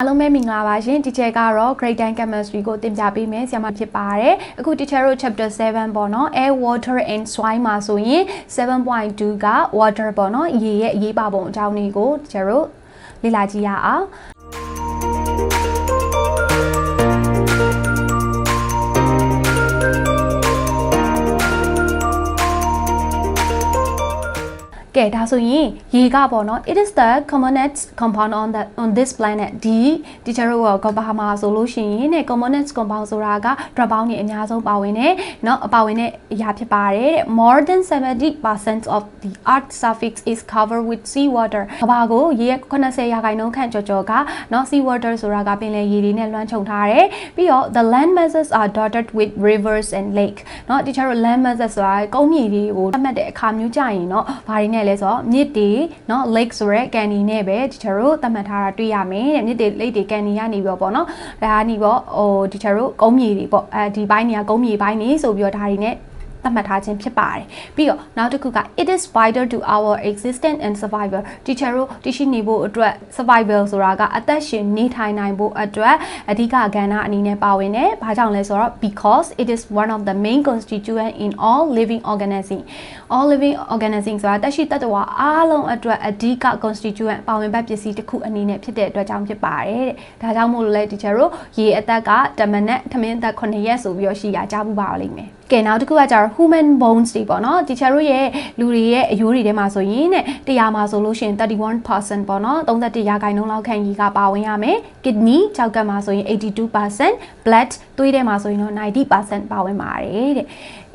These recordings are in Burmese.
အားလုံးပဲမင်္ဂလာပါရှင် teacher ကတော့ grade 10 chemistry ကိုသင်ပြပေးမယ်ဆရာမဖြစ်ပါတယ်အခု teacher တို့ chapter 7ပေါ့နော် air water and soil မှာဆိုရင်7.2က water ပေါ့နော်ရေရဲ့အရေးပါပုံအကြောင်းလေးကို teacher တို့လေ့လာကြည့်ရအောင် ကဲဒါဆိုရင်ရေကပေါ့နော် it is the components compound on the on this planet ဒီ teacher တို့ကဘာမှာဆိုလို့ရှိရင်တဲ့ components compound ဆိုတာက drop ပေါင်းနေအများဆုံးပါဝင်တယ်เนาะပါဝင်တဲ့အရာဖြစ်ပါတယ်တဲ့ more than 70% of the earth surface is covered with sea water ကဘာကိုရေရဲ့80ရာခိုင်နှုန်းခန့်ကျော်ကျော်ကเนาะ sea water ဆိုတာကပင်လယ်ရေတွေနဲ့လွှမ်းခြုံထားတယ်ပြီးတော့ the land masses are dotted with rivers and lake เนาะ teacher တို့ land masses ဆိုတာကုန်းမြေတွေကိုသတ်မှတ်တဲ့အခါမျိုးကြရင်เนาะဘာတွေနဲ့ လဲဆိုတော့မြစ်တွေเนาะ lake ဆိုရဲကန်ဒီနဲ့ပဲ teacher တို့သတ်မှတ်ထားတာတွေ့ရမယ်တဲ့မြစ်တွေ lake တွေကန်ဒီကနေပြီးတော့ပေါ့เนาะဒါကနေပြီးတော့ဟို teacher တို့ကုန်းမြေတွေပေါ့အဲဒီဘိုင်းတွေကကုန်းမြေဘိုင်းနေဆိုပြီးတော့ဒါတွေနဲ့ သတ်မှတ်ထားခြင်းဖြစ်ပါတယ်ပြီးတော့နောက်တစ်ခုက it is vital to our existence and survival teacher တို့တရှိနေဖို့အတွက် survival ဆိုတာကအသက်ရှင်နေထိုင်နိုင်ဖို့အတွက်အဓိကကဏ္ဍအနေနဲ့ပါဝင်တယ်။ဘာကြောင့်လဲဆိုတော့ because it is one of the main constituent in all living organism all living organism ဆိုတာတက်ရှိတတ္တဝါအားလုံးအတွက်အဓိက constituent ပါဝင်ဘက်ပစ္စည်းတစ်ခုအနေနဲ့ဖြစ်တဲ့အတွက်ကြောင့်ဖြစ်ပါတယ်တဲ့။ဒါကြောင့်မို့လို့လဲ teacher တို့ရေအသက်ကတမနက်ထမင်းအသက်9ရက်ဆိုပြီးတော့ရှိရကြားမှုပါလိမ့်မယ်။ ကဲနောက်တစ်ခုကကျတော့ human bones တွေပေါ့နော် teacher တို့ရဲ့လူတွေရဲ့အယိုးတွေထဲမှာဆိုရင်တဲ့တရားမှာဆိုလို့ရှိရင်31%ပေါ့နော်31ရာခိုင်နှုန်းလောက်ခန့်ရေကပါဝင်ရမယ် kidney ကြောက်ကပ်မှာဆိုရင်82% blood သွေးထဲမှာဆိုရင်တော့90%ပါဝင်ပါတယ်တဲ့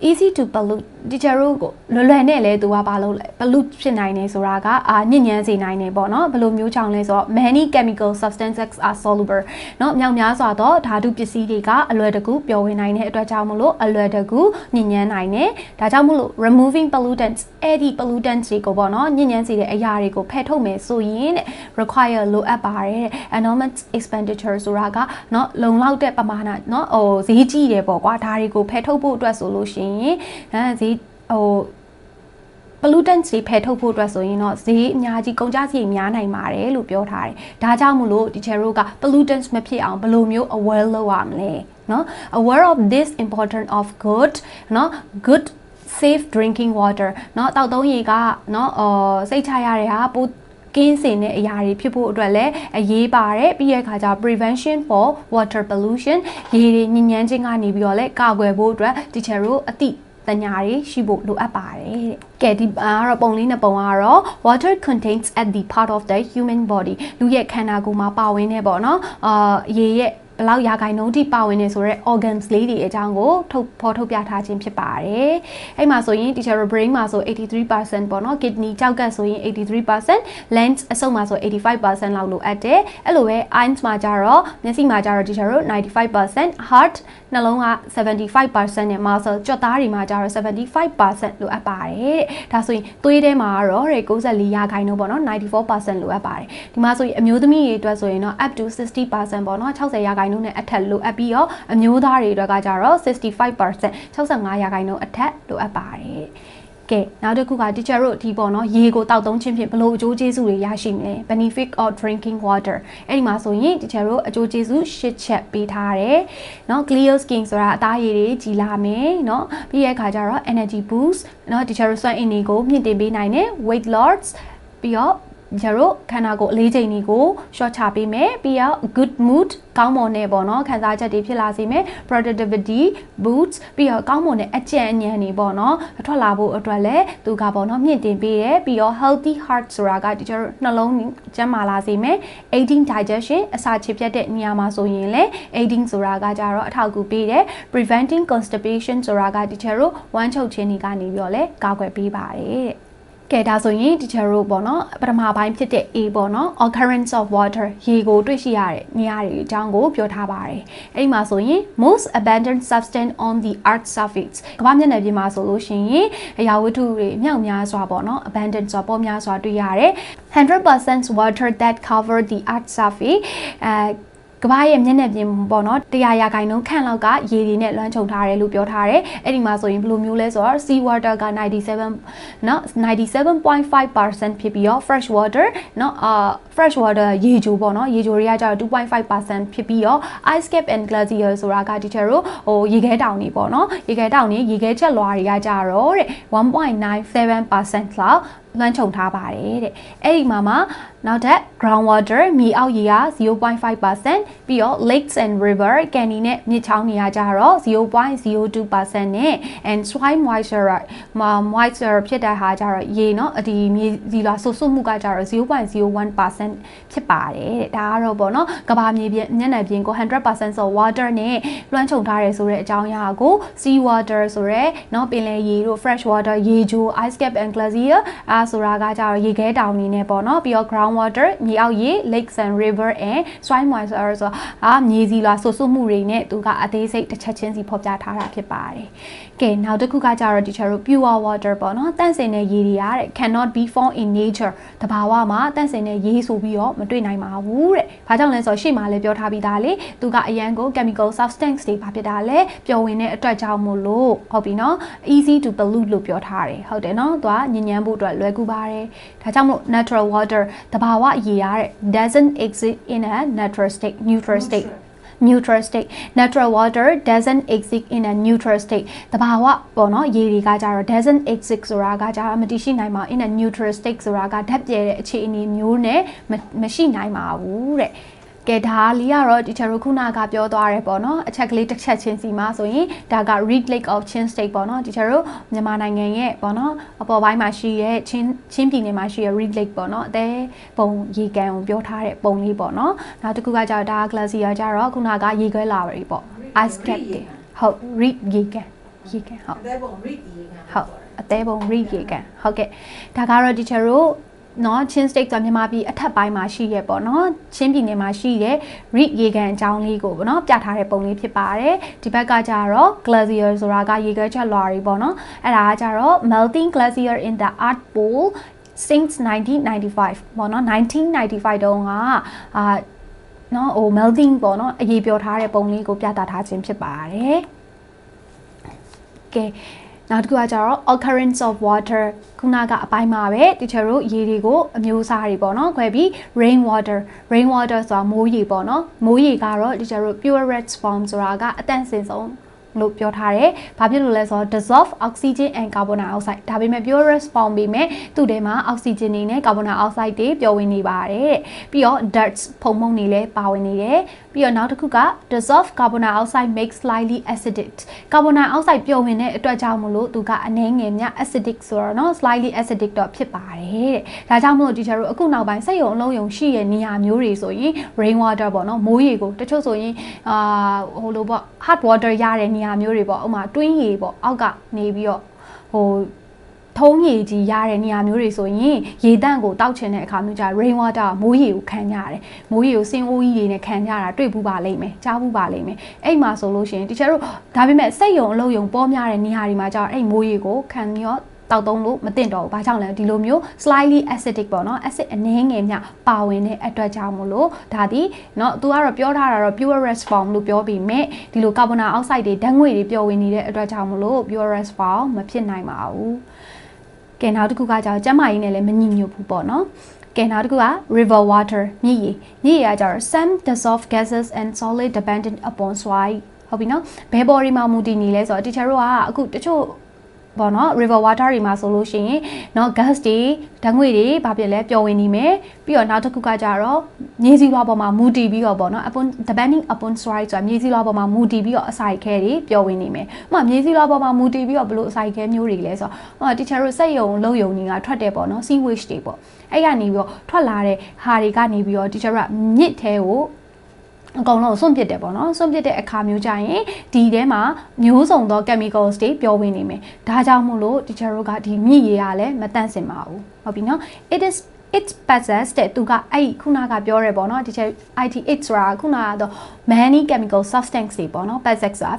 easy to pollute teacher တို့ကိုလွယ်လွယ်နဲ့လဲသူကဘာလို့လဲ pollute ဖြစ်နိုင်တယ်ဆိုတာကအာညစ်ညမ်းစေနိုင်တယ်ပေါ့နော်ဘယ်လိုမျိုးကြောင့်လဲဆိုတော့ many chemical substances are soluble เนาะမြောက်များစွာသောဓာတုပစ္စည်းတွေကအလွယ်တကူပျော်ဝင်နိုင်တဲ့အတွက်ကြောင့်မလို့အလွယ်တကူညစ်ညမ်းနိုင်တယ်ဒါကြောင့်မလို့ removing pollutants အဲ့ဒီ pollutants တွေကိုပေါ့နော်ညစ်ညမ်းစေတဲ့အရာတွေကိုဖယ်ထုတ်မယ်ဆိုရင်တဲ့ require လိုအပ်ပါတယ်တဲ့ enormous expenditure ဆိုတာကเนาะလုံလောက်တဲ့ပမာဏเนาะဟိုဈေးကြီးတယ်ပေါ့ကွာဒါတွေကိုဖယ်ထုတ်ဖို့အတွက်ဆိုလို့ရှိရင် အဲဈေးဟို pollutants တွေဖယ်ထုတ်ဖို့အတွက်ဆိုရင်တော့ဈေးအများကြီးကုန်ကျစရိတ်များနိုင်ပါတယ်လို့ပြောထားတယ်။ဒါကြောင့်မလို့ teacher တို့က pollutants မဖြစ်အောင်ဘယ်လိုမျိုး aware လုပ်ရမလဲเนาะ aware of this important of good เนาะ good safe drinking water เนาะတောက်သုံးရေကเนาะအော်စိတ်ချရတဲ့ဟာပို ကင်းစင်တဲ့အရာတွေဖြစ်ဖို့အတွက်လည်းအရေးပါတယ်ပြီးရခါကျ prevention for water pollution ရေတွေညဉ့်ညမ်းခြင်းကနေပြီးတော့လည်းကာကွယ်ဖို့အတွက် teacher တို့အသိတညာတွေရှိဖို့လိုအပ်ပါတယ်တဲ့။ကဲဒီကတော့ပုံလေးနှစ်ပုံကတော့ water contains at the part of the human body လူရဲ့ခန္ဓာကိုယ်မှာပါဝင်နေပေါ့နော်။အာရေရဲ့ ဘယ်လောက်ရာခိုင်နှုန်းထိပါဝင်နေဆိုတော့ organs လေးတွေအကြောင်းကိုထုတ်ဖော်ထုတ်ပြထားခြင်းဖြစ်ပါတယ်။အဲ့မှာဆိုရင် teacher brain မှာဆို83%ပေါ့နော် kidney ကြောက်ကတ်ဆိုရင်83% lens အဆုပ်မှာဆို85%လောက်လိုအပ်တယ်။အဲ့လိုပဲ eyes မှာကြတော့မျက်စိမှာကြတော့ teacher တို့95% heart နှလုံးက75%နဲ့ muscle ကြွက်သားတွေမှာကြတော့75%လိုအပ်ပါတယ်တဲ့။ဒါဆိုရင်သွေးထဲမှာကတော့94ရာခိုင်နှုန်းပေါ့နော်94%လိုအပ်ပါတယ်။ဒီမှာဆိုရင်အမျိုးသမီးတွေအတွက်ဆိုရင်တော့ up to 60%ပေါ့နော်60ရာခိနှုန်းနဲ့အထက်လိုအပ်ပြီးတော့အမျိုးသားတွေအတွက်ကကြတော့65% 65ရာခိုင်နှုန်းအထက်လိုအပ်ပါတယ်။ကဲနောက်တစ်ခုက teacher တို့ဒီပေါ့နော်ရေကိုတောက်သုံးခြင်းဖြင့်ဘလို့အကျိုးကျေးဇူးတွေရရှိမလဲ benefit of drinking water အဲ့ဒီမှာဆိုရင် teacher တို့အကျိုးကျေးဇူး၈ချက်ပေးထားတယ်เนาะ clear skin ဆိုတာအသားရည်တွေကြည်လာမယ်เนาะပြီးရဲ့အခါကျတော့ energy boost เนาะ teacher တို့စွမ်းအင်တွေကိုမြင့်တင်ပေးနိုင်တယ် weight loss ပြီးတော့ ကျတို့ခန္ဓာကိုယ်အလေးချိန်တွေကို short ချပေးမယ်ပြီးတော့ good mood ကောင်းမွန်တဲ့ပေါ့နော်ခံစားချက်တွေဖြစ်လာစေမယ် productivity boost ပြီးတော့ကောင်းမွန်တဲ့အကြံဉာဏ်တွေပေါ့နော်ထွက်လာဖို့အတွက်လည်းသူကပေါ့နော်မြင့်တင်ပေးတယ်ပြီးတော့ healthy heart ဆိုတာကဒီကျတို့နှလုံးကျန်းမာလာစေမယ် aiding digestion အစာချေပြတ်တဲ့နေရာမှာဆိုရင်လည်း aiding ဆိုတာကကြတော့အထောက်အကူပေးတယ် preventing constipation ဆိုတာကဒီကျတို့ဝမ်းချုပ်ခြင်းတွေကနေပြီးတော့လည်းကာကွယ်ပေးပါတယ်တဲ့ ကဲဒါဆိုရင် teacher တို့ပေါ့နော်ပထမပိုင်းဖြစ်တဲ့ A ပေါ့နော် occurrence of water ရေကိုတွေ့ရှိရတဲ့နေရာတွေအကြောင်းကိုပြောထားပါတယ်အဲ့ဒီမှာဆိုရင် most abundant substance on the earth surface ကမ္ဘာမျက်နှာပြင်မှာဆိုလို့ရှိရင်အရာဝတ္ထုတွေအမြောက်များစွာပေါ့နော် abundant ဆိုပေါ်များစွာတွေ့ရတယ်100% water that cover the earth surface အဲ က ကမ္ဘာရဲ့မျက်နှာပြင်ပေါ့နော်တရားရာခိုင်နှုန်းခန့်လောက်ကရေတွေနဲ့လွှမ်းခြုံထားတယ်လို့ပြောထားတယ်အဲ့ဒီမှာဆိုရင်ဘယ်လိုမျိုးလဲဆိုတော့ sea water က97เนาะ97.5%ဖြစ်ပြီးတော့ fresh water เนาะအာ fresh water ရေချိုပေါ့နော်ရေချိုတွေကကျတော့2.5%ဖြစ်ပြီးတော့ ice cap and glacier ဆိုတာကဒီထက်တော့ဟိုရေခဲတောင်တွေပေါ့နော်ရေခဲတောင်တွေရေခဲချက်လွာတွေကကြတော့တဲ့1.97%လောက် လွှမ်းခြုံထားပါတယ်တဲ့အဲ့ဒီမှာမှာနောက်ထပ် ground water မြေအောက်ရေက0.5%ပြီးတော့ lakes and river ကန်ဒီနဲ့မြစ်ချောင်းတွေကကြတော့0.02%နဲ့ and soil moisture မှာ moisture ဖြစ်တဲ့ဟာကြတော့ရေเนาะဒီမြေဒီလာဆူဆွမှုကကြတော့0.01%ဖြစ်ပါတယ်တဲ့ဒါကတော့ပေါ့နော်ကဘာမြေပြင်မျက်နှာပြင်ကို100% so water နဲ့လွှမ်းခြုံထားတယ်ဆိုတဲ့အကြောင်းအရာကို sea water ဆိုရဲเนาะပင်လယ်ရေတို့ fresh water ရေချို ice cap and glacier အာ ဆိုတာကကြတော့ရေခဲတောင်နေနဲ့ပေါ့နော်ပြီးတော့ ground water မြေအောက်ရေ lakes and river and soil moisture ဆိုအာမြေစီလာဆူဆွမှုတွေနဲ့သူကအသေးစိတ်တစ်ချက်ချင်းစီဖော်ပြထားတာဖြစ်ပါတယ်ကဲနောက်တစ်ခုကကြတော့ဒီချက်တို့ pure water ပေါ့နော်တန့်စင်တဲ့ရေတွေရတဲ့ cannot be found in nature တဘာဝမှာတန့်စင်တဲ့ရေဆိုပြီးတော့မတွေ့နိုင်ပါဘူးတဲ့။ဘာကြောင့်လဲဆိုတော့ရှေ့မှာလည်းပြောထားပြီးသားလေ။သူကအရန်ကို chemical substance တွေဘာဖြစ်တာလဲပျော်ဝင်တဲ့အတွက်ကြောင့်မို့လို့ဟုတ်ပြီနော် easy to pollute လို့ပြောထားတယ်ဟုတ်တယ်နော်။သူကညဉ့်ညမ်းဖို့အတွက်လွယ်ကူပါတယ်။ဒါကြောင့်မို့ natural water တဘာဝရေရတဲ့ doesn't exist in a natural state neutral state neutral state natural water doesn't exist in a neutral state တဘာဝပေါ့နော်ရေတွေကကြတော့ doesn't exist ဆိုတာကကြတော့မတည်ရှိနိုင်ပါ in a neutral state ဆိုတာကဓာတ်ပြဲတဲ့အခြေအနေမျိုးနဲ့မရှိနိုင်ပါဘူးတဲ့ ကဲဒါလေးကတော့ဒီချာတို့ခုနကပြောသွားတယ်ပေါ့နော်အချက်ကလေးတစ်ချက်ချင်းစီမှာဆိုရင်ဒါက Reed Lake of Chin State ပေါ့နော်ဒီချာတို့မြန်မာနိုင်ငံရဲ့ပေါ့နော်အပေါ်ပိုင်းမှာရှိရဲ့ချင်းချင်းပြည်နယ်မှာရှိရဲ့ Reed Lake ပေါ့နော်အသေးပုံရေကန်ကိုပြောထားတဲ့ပုံလေးပေါ့နော်နောက်တစ်ခုကကျတော့ဒါ glacier ကြတော့ခုနကရေခွဲလာပြီပေါ့ ice cap တွေဟုတ် Reed ရေကန်ရေကန်ဟုတ်အသေးပုံ read ရေးကဟုတ်အသေးပုံ read ရေကန်ဟုတ်ကဲ့ဒါကတော့ teacher တို့ နော်ချင်း state ကမြန်မာပြည်အထက်ပိုင်းမှာရှိရပေါ့နော်ချင်းပြည်နယ်မှာရှိတဲ့ read ရေကန်အကြောင်းလေးကိုပေါ့နော်ပြထားတဲ့ပုံလေးဖြစ်ပါတယ်ဒီဘက်ကကြတော့ glacier ဆိုတာကရေခဲချက်လွာတွေပေါ့နော်အဲ့ဒါကကြတော့ melting glacier in the Arctic pole since 1995ပေါ့နော်1995တုန်းကအာနော်ဟို melting ပေါ့နော်အရေးပြောထားတဲ့ပုံလေးကိုပြသထားခြင်းဖြစ်ပါတယ်ကဲ နောက်တစ်ခုကကြတော့ occurrence of water ခုနကအပိုင်းမှာပဲတချို့တို့ရေတွေကိုအမျိုးအစားတွေပေါ့နော်ခွဲပြီး rain water rain water ဆိုတာမိုးရေပေါ့နော်မိုးရေကတော့တချို့တို့ purest form ဆိုတာကအတန့်စင်ဆုံး လို့ပြောထားတယ်။ဘာဖြစ်လို့လဲဆိုတော့ dissolve oxygen and carbon dioxide ဒါပေမဲ့ purest form ပေမဲ့သူ့ထဲမှာ oxygen တွေနဲ့ carbon dioxide တွေပျော်ဝင်နေပါတယ်တဲ့။ပြီးတော့ dirt ဖုံဖုံတွေလည်းပါဝင်နေတယ်။ပြီးတော့နောက်တစ်ခုက dissolve carbon dioxide makes slightly acidic carbon dioxide ပျော်ဝင်တဲ့အတွက်ကြောင့်မလို့သူကအနည်းငယ်မြ acidic ဆိုတော့เนาะ slightly acidic တော့ဖြစ်ပါတယ်တဲ့။ဒါကြောင့်မလို့ teacher တို့အခုနောက်ပိုင်းစက်ရုံအလုံးယုံရှိရဲ့နေရာမျိုးတွေဆိုရင် rain water ပေါ့နော်မိုးရေကိုတချို့ဆိုရင်အာဟိုလိုပေါ့ hot water ရတဲ့နေ ရာမျိုးတွေပေါ့ဥမာတွင်းရေပေါ့အောက်ကနေပြီးတော့ဟိုထုံးရေကြီးရတဲ့နေရာမျိုးတွေဆိုရင်ရေတန့်ကိုတောက်ချင်တဲ့အခါမျိုးကြ rain water မိုးရေကိုခံကြရတယ်မိုးရေကိုစင်အိုးကြီးတွေနဲ့ခံကြတာတွေ့ဘူးပါလိမ့်မယ်ကြားဘူးပါလိမ့်မယ်အဲ့မှာဆိုလို့ရှိရင်တချို့တို့ဒါပေမဲ့စိတ်ယုံအလုပ်ယုံပေါ်များတဲ့နေရာတွေမှာကျတော့အဲ့မိုးရေကိုခံပြီး တော့တောက်သုံးလို့မတင်တော့ဘူး။ဘာကြောင့်လဲဒီလိုမျိုး slightly acidic ပေါ့နော် acid အနည်းငယ်မြပါဝင်တဲ့အတွက်ကြောင့်မလို့ဒါဒီเนาะသူကတော့ပြောထားတာတော့ purest form လို့ပြောပြီးမြဲဒီလိုကာဗွန်နာအောက်ဆိုက်တွေဓာတ်ငွေတွေပျော်ဝင်နေတဲ့အတွက်ကြောင့်မလို့ purest form မဖြစ်နိုင်ပါဘူး။ကဲနောက်တစ်ခုကကြောင်ကျမ်းမာရေးနဲ့လည်းမညီညွတ်ဘူးပေါ့နော်။ကဲနောက်တစ်ခုက river water မြစ်ရေမြစ်ရေကကြတော့ some dissolved gases and solid dependent upon soil ဟုတ်ပြီနော်ဘယ်ပေါ်ဒီမှာမူတည်နေလဲဆိုတော့ teacher တို့ကအခုတချို့ ပေါ့နော် river water တွေမှာဆိုလို့ရှိရင်เนาะ gas တွေဓာတ်ငွေတွေဘာဖြစ်လဲပျော်ဝင်နေမယ်ပြီးတော့နောက်တစ်ခုကကြတော့မြေစီလွှာပေါ်မှာမူတည်ပြီးတော့ပေါ့နော် upon depending upon soil ဆိုတာမြေစီလွှာပေါ်မှာမူတည်ပြီးတော့အစိုက်ခဲတွေပျော်ဝင်နေမယ်ဥပမာမြေစီလွှာပေါ်မှာမူတည်ပြီးတော့ဘလို့အစိုက်ခဲမျိုးတွေလဲဆိုတော့ဟို teacher တို့စက်ယုံလုံယုံနေကထွက်တယ်ပေါ့နော် sea waste တွေပေါ့အဲ့ကနေပြီးတော့ထွက်လာတဲ့ဟာတွေကနေပြီးတော့ teacher ကမြစ်ထဲကို အကုန်လုံးစွန့်ပစ်တယ်ပေါ့နော်စွန့်ပစ်တဲ့အခါမျိုးကြရင်ဒီထဲမှာမျိုးစုံသော chemicals တွေပျော်ဝင်နေမယ်ဒါကြောင့်မို့လို့ teacher တို့ကဒီမြစ်ရေကလည်းမတန့်စင်ပါဘူးဟုတ်ပြီနော် it is it possess တဲ့သူကအဲ့ခုနကပြောရဲပေါ့နော်ဒီချက် IT it ဆိုတာခုနကတော့ many chemical substance တွေပေါ့နော် possess ဆိုတာ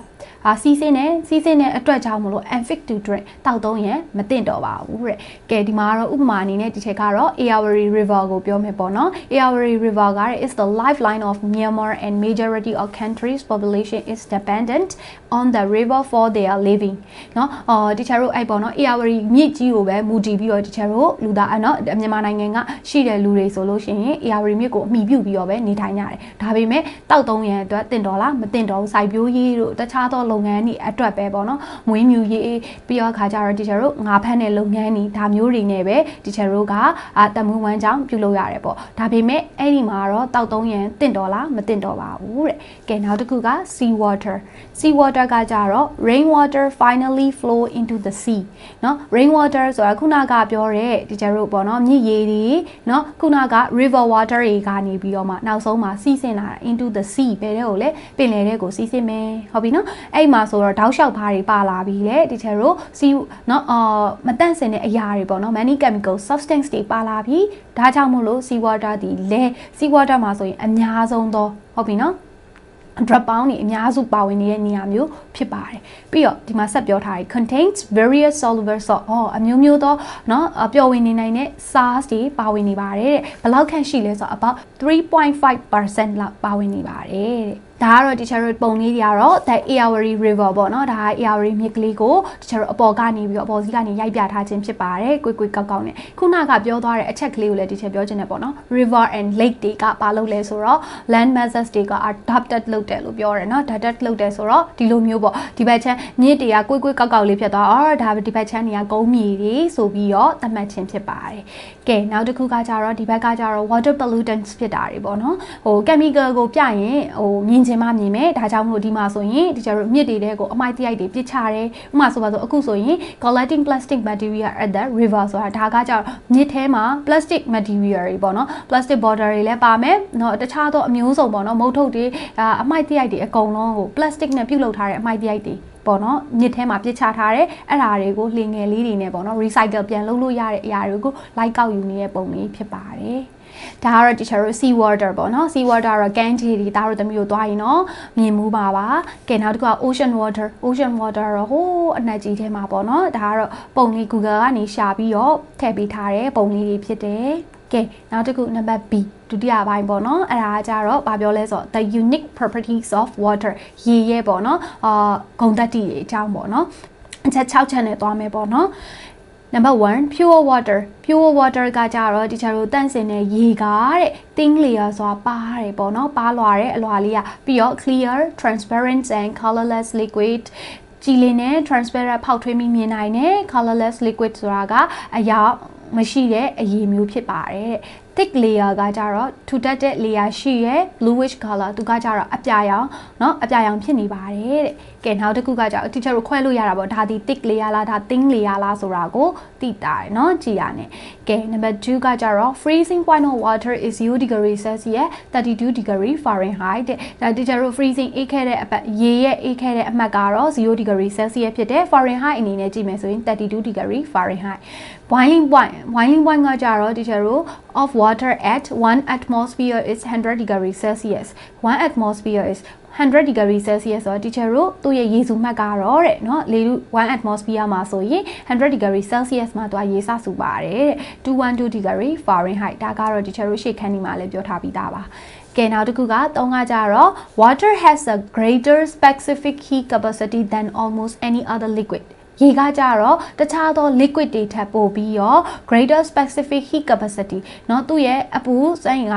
အာစီးစင်းနဲ့စီးစင်းတဲ့အတွက်ကြောင့်မလို့ unfit to drink တောက်သုံးရင်မသင့်တော်ပါဘူးတဲ့ကဲဒီမှာတော့ဥပမာအနေနဲ့ဒီချက်ကတော့ Ayawari River ကိုပြောမယ်ပေါ့နော် Ayawari River က is the lifeline of Myanmar and majority of countries population is dependent on the river for their living เนาะအော်ဒီချက်တို့အဲ့ပေါ့နော် Ayawari မြစ်ကြီးကိုပဲမူတည်ပြီးတော့ဒီချက်တို့လူသားအနော်မြန်မာနိုင်ငံက ရှိတဲ့လူတွေဆိုလို့ရှိရင် Ayawari မြစ်ကိုအမိပြုပြီးတော့ပဲနေထိုင်ကြတယ်ဒါပေမဲ့တောက်သုံးရန်အတွက်တင့်တော်လားမတင့်တော်ဘူးစိုက်ပျိုးရေးတို့တခြားသောလုပ်ငန်းတွေအတွက်ပဲပေါ့နော်မွေးမြူရေးပြီးတော့ခါကြတော့ဒီချက်တို့ငါဖမ်းတဲ့လုပ်ငန်းတွေဒါမျိုးတွေနဲ့ပဲဒီချက်တို့ကအာတမူဝမ်းကြောင်းပြုလုပ်ရတယ်ပေါ့ဒါပေမဲ့အဲ့ဒီမှာတော့တောက်သုံးရန်တင့်တော်လားမတင့်တော်ပါဘူးတဲ့ကဲနောက်တစ်ခုက sea water sea water ကကြတော့ rain water finally flow into the sea เนาะ rain water ဆိုတာခုနကပြောတဲ့ဒီကျတို့ပေါ့เนาะမြစ်ရေတွေเนาะခုနက river water တွေကနေပြီးတော့မှနောက်ဆုံးမှာစီးဆင်းလာတာ into the sea ပဲတဲ့ကိုလေပင်လယ်တဲ့ကိုစီးဆင်းမယ်ဟုတ်ပြီเนาะအဲ့မှာဆိုတော့တောက်လျှောက်ဘာတွေပါလာပြီးလဲဒီကျတို့ sea เนาะအာမတန့်စင်တဲ့အရာတွေပေါ့เนาะ many chemical substance တွေပါလာပြီးဒါကြောင့်မို့လို့ sea water ဒီလဲ sea water မှာဆိုရင်အများဆုံးသောဟုတ်ပြီเนาะ 100 pound တွေအများစုပါဝင်နေတဲ့နေရာမျိုးဖြစ်ပါတယ်ပြီးတော့ဒီမှာဆက်ပြောထားတယ် contains various soluble salts အော်အမျိုးမျိုးသောเนาะပျော်ဝင်နေနိုင်တဲ့ salts တွေပါဝင်နေပါတယ်တဲ့ဘယ်လောက်ခန့်ရှိလဲဆိုတော့ about 3.5%လောက်ပါဝင်နေပါတယ်တဲ့ ဒါကတော့ teacher တို့ပုံလေးတွေကတော့ the Ayawari River ပေါ့နော်ဒါက Ayawari မြစ်ကလေးကို teacher တို့အပေါ်ကနေပြီးတော့အပေါ်စီးကနေရိုက်ပြထားခြင်းဖြစ်ပါတယ်ကွေကွေကောက်ကောက်နဲ့ခုနကပြောသွားတဲ့အချက်ကလေးကိုလည်း teacher ပြောချင်တယ်ပေါ့နော် river and lake တွေကဘာလို့လဲဆိုတော့ land masses တွေက adapted လုပ်တယ်လို့ပြောတယ်နော် adapted လုပ်တယ်ဆိုတော့ဒီလိုမျိုးပေါ့ဒီဘက်ချမ်းမြစ်တွေကကွေကွေကောက်ကောက်လေးဖြစ်သွားအော်ဒါဒီဘက်ချမ်းတွေကကုန်းမြေတွေဆိုပြီးတော့သတ်မှတ်ခြင်းဖြစ်ပါတယ်ကဲနောက်တစ်ခုကကြတော့ဒီဘက်ကကြတော့ water pollutants ဖြစ်တာတွေပေါ့နော်ဟို chemical ကိုပြရင်ဟိုမြင်ချင်မှမြင်မယ်ဒါကြောင့်မလို့ဒီမှာဆိုရင်ဒီကျတော့မြစ်တွေတဲကိုအမိုက်တရိုက်တွေပစ်ချတယ်ဥပမာဆိုပါဆိုအခုဆိုရင် collecting plastic material at the river ဆိုတာဒါကကြတော့မြစ်ထဲမှာ plastic material တွေပေါ့နော် plastic bottle တွေလည်းပါမယ်เนาะတခြားသောအမျိုးစုံပေါ့နော်မုတ်ထုတ်တွေအမိုက်တရိုက်တွေအကုန်လုံးဟို plastic နဲ့ပြုတ်လုပ်ထားတဲ့အမိုက်တရိုက်တွေပေါ့နော်မြစ်ထဲမှာပြစ်ချထားတဲ့အဲ့ဓာတွေကိုလင်ငယ်လေးတွေနဲ့ပေါ့နော် recycle ပြန်လုပ်လို့ရတဲ့အရာတွေကို like ကောက်ယူနေတဲ့ပုံလေးဖြစ်ပါတယ် ဒါကတော့ teacher တို့ sea water ပေါ့နော် sea water ကတော့ ကန်ဂျီတွေဒါတို့သမီးတို့သွားရင်တော့မြင်မှုပါပါကဲနောက်တစ်ခုက ocean water ocean water တော့ဟိုးအနက်ကြီးထဲမှာပေါ့နော်ဒါကတော့ပုံလေး Google ကနေရှာပြီးတော့ထည့်ပေးထားတဲ့ပုံလေးတွေဖြစ်တယ်ကဲနောက်တစ်ခုနံပါတ် B ဒုတိယပိုင်းပေါ့နော်အဲ့ဒါကကြတော့ဗာပြောလဲဆိုတော့ the unique properties of water ရေရဲ့ပေါ့နော်အာဂုဏ်သတ္တိတွေအကြောင်းပေါ့နော်အချက်6ချက်နဲ့သွားမယ်ပေါ့နော် number 1 pure water pure water ကကြတော့ဒီချာတို့တန့်စင်တဲ့ရေကတဲ့ thin layer ဆိုတာပါတယ်ပေါ့နော်ပါလွာတဲ့အလွာလေးကပြီးတော့ clear transparent and colorless liquid ကြည်လင်တဲ့ transparent ဖောက်ထွင်းပြီးမြင်နိုင်တဲ့ colorless liquid ဆိုတာကအရာမရှိတဲ့အရည်မျိုးဖြစ်ပါတယ်တဲ့ thick layer ကကြတော့ထူထပ်တဲ့ layer ရှိရဲ့ bluish color သူကကြတော့အပြာရောင်เนาะအပြာရောင်ဖြစ်နေပါတယ်တဲ့ကဲနောက်တစ်ခုကကြတော့ teacher တို့ခွဲလို့ရတာပေါ့ဒါဒီ thick layer လားဒါ thin layer လားဆိုတာကိုသိတာရယ်เนาะကြည်ရနဲ့ကဲ number 2ကကြတော့ freezing point of water is 0 degree celsius 32 degree fahrenheit တဲ့ဒါ teacher တို့ freezing အေးခဲ့တဲ့အပတ်ရေရဲ့အေးခဲ့တဲ့အမှတ်ကတော့0 degree celsius ဖြစ်တယ် fahrenheit အနေနဲ့ကြည့်မယ်ဆိုရင်32 degree fahrenheit boiling point boiling point ကကြတော့ teacher တို့ of water at 1 atmosphere is 100 degree celsius 1 atmosphere is 100 degree celsius ဆိုတော့ teacher တို့သူ့ရဲ့ရေစုမှတ်ကတော့တဲ့เนาะလေထု1 atmosphere မှာဆိုရင်100 degree celsius မှာသူကရေစစုပါတယ်တဲ့212 degree fahrenheit ဒါကတော့ teacher တို့ရှေ့ခန်းဒီမှာလည်းပြောထားပြီးသားပါကဲနောက်တစ်ခုကသုံးကကြတော့ water has a greater specific heat capacity than almost any other liquid ရေကကြတော့တခြားသော liquid တွေထပ်ပို့ပြီးတော့ greater specific heat capacity เนาะသူ့ရဲ့အပူစွမ်းအင်က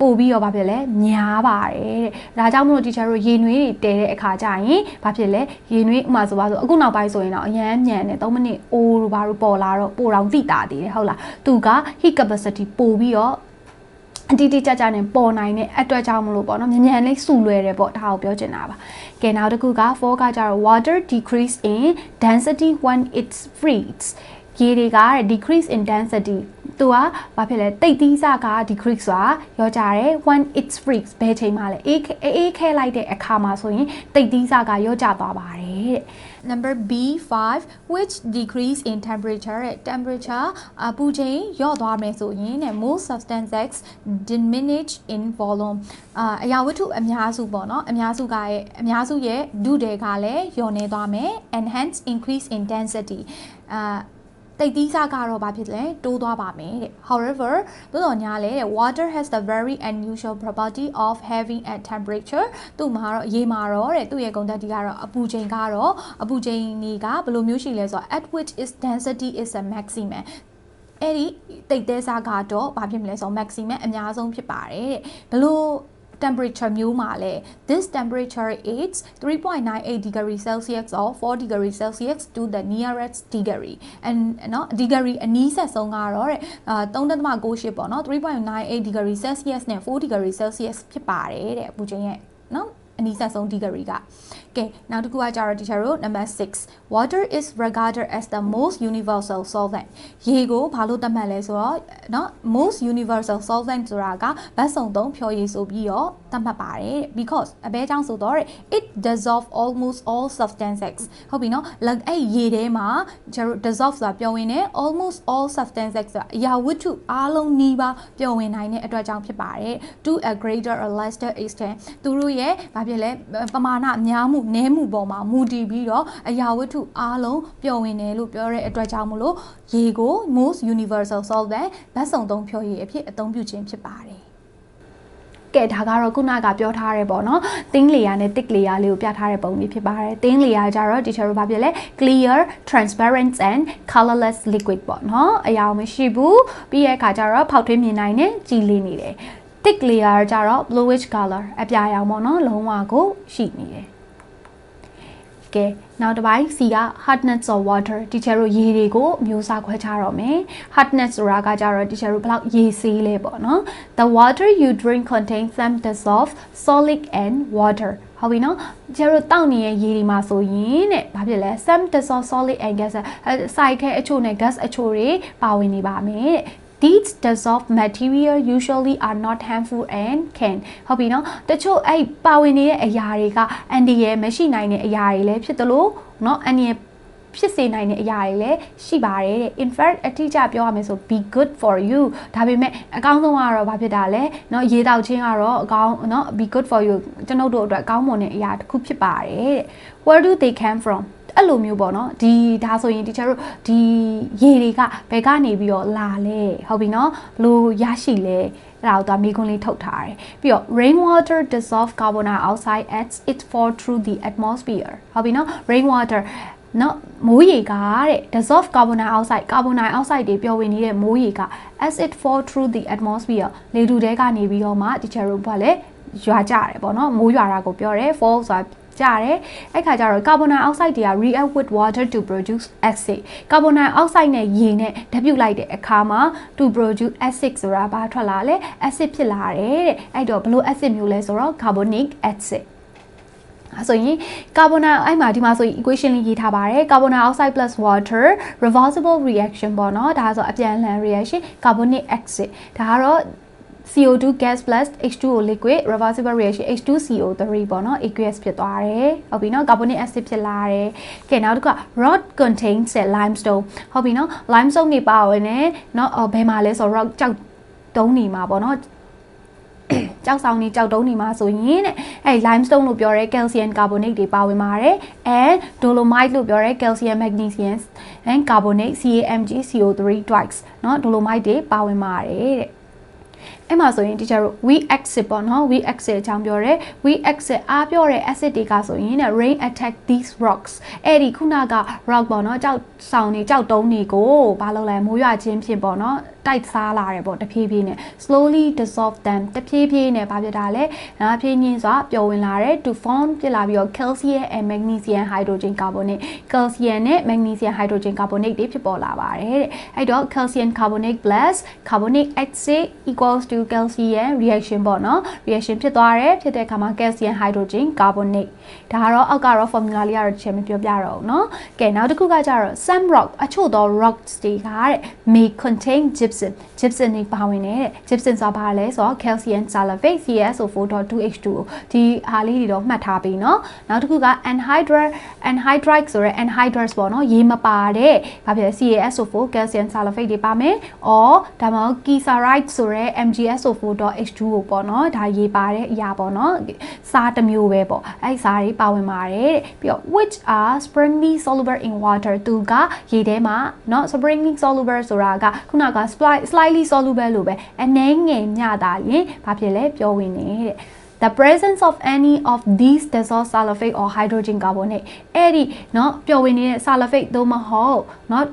ပို့ပြီးတော့ဘာဖြစ်လဲများပါတယ်တဲ့ဒါကြောင့်မလို့ teacher တို့ရေနွေးတွေတဲတဲ့အခါကျရင်ဘာဖြစ်လဲရေနွေးဥမာဆိုပါဆိုအခုနောက်ပိုင်းဆိုရင်တော့အရန်ညံနေ3မိနစ်အိုးတို့ဘာတို့ပေါ်လာတော့ပိုတောင်သိတာသေးတယ်ဟုတ်လားသူက heat capacity ပို့ပြီးတော့ အတီးတီးကြကြနဲ့ပေါ်နိုင်တဲ့အတွက်ကြောင့်မလို့ပေါ့နော်မြန်မြန်လေးစုလွယ်တယ်ပေါ့ဒါကိုပြောချင်တာပါကဲနောက်တစ်ခုက4ကကြတော့ water decrease in density when it freezes ရရေတွေကတဲ့ decrease in density သူကဘာဖြစ်လဲတိတ်သီးစက decrease ဆိုတာရောကြတယ် when it's freeze ဘယ်ချိန်မှလဲအေးအေးခဲလိုက်တဲ့အခါမှာဆိုရင်တိတ်သီးစကရောကြသွားပါတယ်တဲ့ number B5 which decrease in temperature တဲ့ temperature အပူချိန်ရော့သွားမယ်ဆိုရင်တဲ့ most substances diminish in volume အာအရာဝတ္ထုအများစုပေါ့နော်အများစုကရဲ့အများစုရဲ့ဒုတွေကလည်းလျော့နေသွားမယ် and hence increase in density အာ တိတ်သီးစားကတော့ဘာဖြစ်လဲတိုးသွားပါမယ်တဲ့ however သို့တော်ညာလဲတဲ့ water has the very unusual property of having at temperature သူ့မှာတော့ရေမှာတော့တဲ့သူ့ရဲ့ဂုဏ်သတ္တိကတော့အပူချိန်ကတော့အပူချိန်ကြီးကဘယ်လိုမျိုးရှိလဲဆိုတော့ at which its density is a maximum အဲ့ဒီတိတ်သေးစားကတော့ဘာဖြစ်မလဲဆိုတော့ maximum အများဆုံးဖြစ်ပါတယ်တဲ့ဘယ်လို temperature မျိုးမှာလဲ this temperature is 3.98 degree celsius or 4 degree celsius to the nearest degree and เนาะ degree အနီးဆက်ဆုံးကတော့တဲ့အာ3.98ပေါ့เนาะ3.98 degree celsius နဲ့4 degree celsius ဖြစ်ပါတယ်တဲ့အပူချိန်ရဲ့เนาะအနီးဆက်ဆုံး degree က ကဲနောက်တစ်ခုကကြတော့ teacher တို့ number 6 water is regarded as the most universal solvent ရေကိုဘာလို့သတ်မှတ်လဲဆိုတော့เนาะ most universal solvent ဆိုတာကဘတ်စုံသုံးဖြောရည်ဆိုပြီးတော့သတ်မှတ်ပါတယ် because အဘဲကြောင့်ဆိုတော့ it dissolve almost all substances ဟုတ်ပြီเนาะအဲ့ရေထဲမှာကျတို့ dissolve ဆိုတာပြောဝင်တယ် almost all substances ဆိုတာအရာဝတ္ထုအားလုံးနီးပါးပြောဝင်နိုင်တဲ့အတွက်ကြောင့်ဖြစ်ပါတယ် to a greater or lesser extent သူတို့ရဲ့ဘာဖြစ်လဲပမာဏများမှု နည်းမှုပေါ်မှာမူတည်ပြီးတော့အရာဝတ္ထုအားလုံးပျော်ဝင်တယ်လို့ပြောတဲ့အတွက်ကြောင့်မလို့ရေကို most universal solvent ဘတ်စုံသုံးဖြောရည်အဖြစ်အသုံးပြုခြင်းဖြစ်ပါတယ်ကဲဒါကတော့ခုနကပြောထားရဲပေါ့နော်။ thin layer နဲ့ thick layer လေးကိုပြထားတဲ့ပုံလေးဖြစ်ပါတယ်။ thin layer ကြတော့ teacher တို့ဘာဖြစ်လဲ clear transparent and colorless liquid ပေါ့နော်။အရာမရှိဘူး။ပြီးရဲ့အခါကျတော့ဖောက်ထွင်းမြင်နိုင်တဲ့ကြည်လေးနေတယ်။ thick layer ကြတော့ bluish color အပြာရောင်ပေါ့နော်လုံးဝကိုရှိနေတယ် ကဲနောက်တစ်ပိုင်း C က hardness of water teacher တို့ရေတွေကိုမျိုးစားခွဲခြားတော့မယ် hardness ဆိုတာကကြတော့ teacher တို့ဘယ်လောက်ရေစေးလဲပေါ့နော် the water you drink contains some dissolved solid and water ဟုတ်ပြီနော်ကျတို့တောက်နေတဲ့ရေဒီမှာဆိုရင်တဲ့ဘာဖြစ်လဲ some dissolved solid and gas စိုက်ခဲအချို့နဲ့ gas အချို့တွေပါဝင်နေပါမယ်တဲ့ These dissolved material usually are not harmful and can ဟုတ်ပြီနော်တချို့အဲ့ပါဝင်နေတဲ့အရာတွေကအန်ဒီရယ်မရှိနိုင်တဲ့အရာတွေလည်းဖြစ်သလိုနော်အန်ဒီရယ်ဖြစ်စေနိုင်တဲ့အရာတွေလည်းရှိပါတယ်တဲ့ in fact အတိအကျပြောရမယ်ဆို be good for you ဒါပေမဲ့အကောင်းဆုံးကတော့ဘာဖြစ်တာလဲเนาะရေတောက်ခြင်းကတော့အကောင်းเนาะ be good for you ကျွန်ုပ်တို့အတွက်အကောင်းမွန်တဲ့အရာတစ်ခုဖြစ်ပါတယ်တဲ့ where do they come from အဲ့လိုမျိုးပေါ့နော်ဒီဒါဆိုရင် teacher တို့ဒီရေတွေကဘယ်ကနေပြီးတော့လာလဲဟုတ်ပြီနော်ဘလို့ရရှိလဲအဲ့ဒါကိုသွားမိခွန်းလေးထုတ်ထားတယ်ပြီးတော့ rainwater dissolve carbon dioxide as it fall through the atmosphere ဟုတ်ပြီနော် rainwater နော်မိုးရေကတဲ့ dissolve carbon dioxide carbon dioxide တွေပျော်ဝင်နေတဲ့မိုးရေက as it fall through the atmosphere လေထုထဲကနေပြီးတော့မှ teacher တို့ဘာလဲ ရွာကြတယ်ပေါ့နော်မိုးရွာတာကိုပြောတယ် fall ဆိုတာကြတယ်အဲ့ခါကျတော့ကာဗွန်ဒိုင်အောက်ဆိုက်တွေက react with water to produce acid ကာဗွန်ဒိုင်အောက်ဆိုက်နဲ့ရေနဲ့ဓာတ်ပြုတ်လိုက်တဲ့အခါမှာ to produce acid ဆိုတာဘာထွက်လာလဲ acid ဖြစ်လာတယ်တဲ့အဲ့တော့ဘလို့ acid မျိုးလဲဆိုတော့ carbonic acid အဲဆိုရင်ကာဗွန်ဒိုင်အဲ့မှာဒီမှာဆိုရင် equation လေးရေးထားပါတယ်ကာဗွန်ဒိုင်အောက်ဆိုက် plus water reversible reaction ပေါ့နော်ဒါဆိုအပြန်အလှန် reaction carbonic acid ဒါကတော့ CO2 gas plus H2O liquid reversible reaction H2CO3 ပေါ့နော် aqueous ဖြစ်သွားတယ်ဟုတ်ပြီနော် carbonic acid ဖြစ်လာတယ်ကဲနောက်တစ်ခုက rock contains limestone ဟုတ်ပြီနော် limestone တွေပါဝင်တယ်နော်ဘယ်မှာလဲဆိုတော့ rock ကြောက်တုံးနေမှာပေါ့နော်ကြောက်ဆောင်နေကြောက်တုံးနေမှာဆိုရင်တဲ့အဲ limestone လို့ပြောရဲ calcium carbonate တွေပါဝင်ပါတယ် and dolomite လို့ပြောရဲ calcium magnesium and carbonate CaMgCO3 twice เนาะ dolomite တွေပါဝင်ပါတယ်တဲ့ အဲ့မှာဆိုရင် teacher တို့ weak acid ပေါ့နော် weak acid အကြောင်းပြောရဲ weak acid အားပြောတဲ့ acid တွေကဆိုရင် rain attack these rocks အဲ့ဒီခုနက rock ပေါ့နော်ကြောက်ဆောင်နေကြောက်တုံးတွေကိုဘာလုပ်လဲမိုးရွာခြင်းဖြစ်ပေါ့နော်တတိုက်စားလာတယ်ပေါ့တဖြည်းဖြည်းနဲ့ slowly dissolve them တဖြည်းဖြည်းနဲ့ဘာဖြစ်တာလဲနာဖြည်းညင်းစွာပျော်ဝင်လာတယ် to form ဖြစ်လာပြီးတော့ calcium and magnesium hydrogen carbonate calcium နဲ့ magnesium hydrogen carbonate တွေဖြစ်ပေါ်လာပါတယ်တဲ့အဲ့တော့ calcium carbonate plus carbonic acid equals to calcium ရဲ့ reaction ပေါ့နော် reaction ဖြစ်သွားတယ်ဖြစ်တဲ့အခါမှာ calcium hydrogen carbonate ဒါကတော့အောက်ကတော့ formula လေးကတော့တစ်ချက်မပြောပြတော့ဘူးเนาะကဲနောက်တစ်ခုကကြတော့ some rock အချို့သော rocks တွေကတဲ့ may contain gypsum gypsum တွေပါဝင်တယ်တဲ့ gypsum ဆိုတာဘာလဲဆိုတော့ calcium salivate CSO4.2H2 ဒီဟာလေးတွေတော့မှတ်ထားပြီเนาะနောက်တစ်ခုက anhydride anhydride ဆိုရဲ anhydrous ပေါ့เนาะရေမပါတဲ့ဘာဖြစ်လဲ CaSO4 calcium salivate တွေပါမယ် or ဒါမှမဟုတ် keyserite ဆိုရဲ MgS PSO4.H2 ကိုပေါ့နော်ဒါရေးပါတဲ့အရာပေါ့နော်စားတစ်မျိုးပဲပေါ့အဲ့စားတွေပါဝင်ပါတယ်ပြီးတော့ which are springly soluble in water သူကရေထဲမှာเนาะ springly soluble ဆိုတာကခုနက slightly soluble လို့ပဲအနည်းငယ်ညတာရင်ဘာဖြစ်လဲပြောဝင်နေတဲ့ the presence of any of these dissolved sulfate or hydrogen carbonate အဲ့ဒီเนาะပျော်ဝင်နေတဲ့ sulfate သို့မဟုတ်เนาะ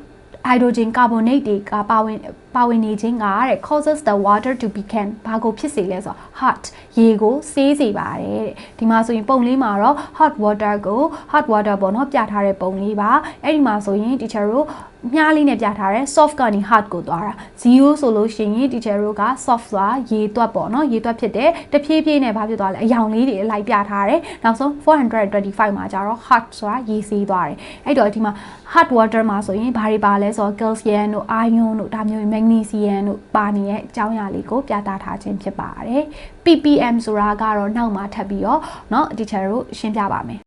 hydrogen carbonate တွေကပါဝင် ပါဝင်နေခြင်းကတဲ့ causes the water to become ဘာကိုဖြစ်စေလဲဆိုတော့ hot ရေကိုဆေးစေပါတယ်တဲ့ဒီမှာဆိုရင်ပုံလေးမှာတော့ hot water ကို hot water ပေါ့နော်ပြထားတဲ့ပုံလေးပါအဲ့ဒီမှာဆိုရင် teacher တို့မြားလေးနဲ့ပြထားတယ် soft ကနေ hard ကိုသွားတာ0ဆိုလို့ရှိရင် teacher တို့က soft ဆိုတာရေသွက်ပေါ့နော်ရေသွက်ဖြစ်တယ်တဖြည်းဖြည်းနဲ့ဘာဖြစ်သွားလဲအယောင်လေးတွေအလိုက်ပြထားတယ်နောက်ဆုံး425မှာကျတော့ hot ဆိုတာရေစီးသွားတယ်အဲ့တော့ဒီမှာ hot water မှာဆိုရင်ဘာတွေပါလဲဆိုတော့ calcium တို့ iron တို့ဒါမျိုး magnesium တို့ပါနေတဲ့အကြောင်းအရာလေးကိုပြသထားခြင်းဖြစ်ပါတယ် ppm ဆိုတာကတော့နောက်မှာထပ်ပြီးတော့เนาะ teacher တို့ရှင်းပြပါမယ်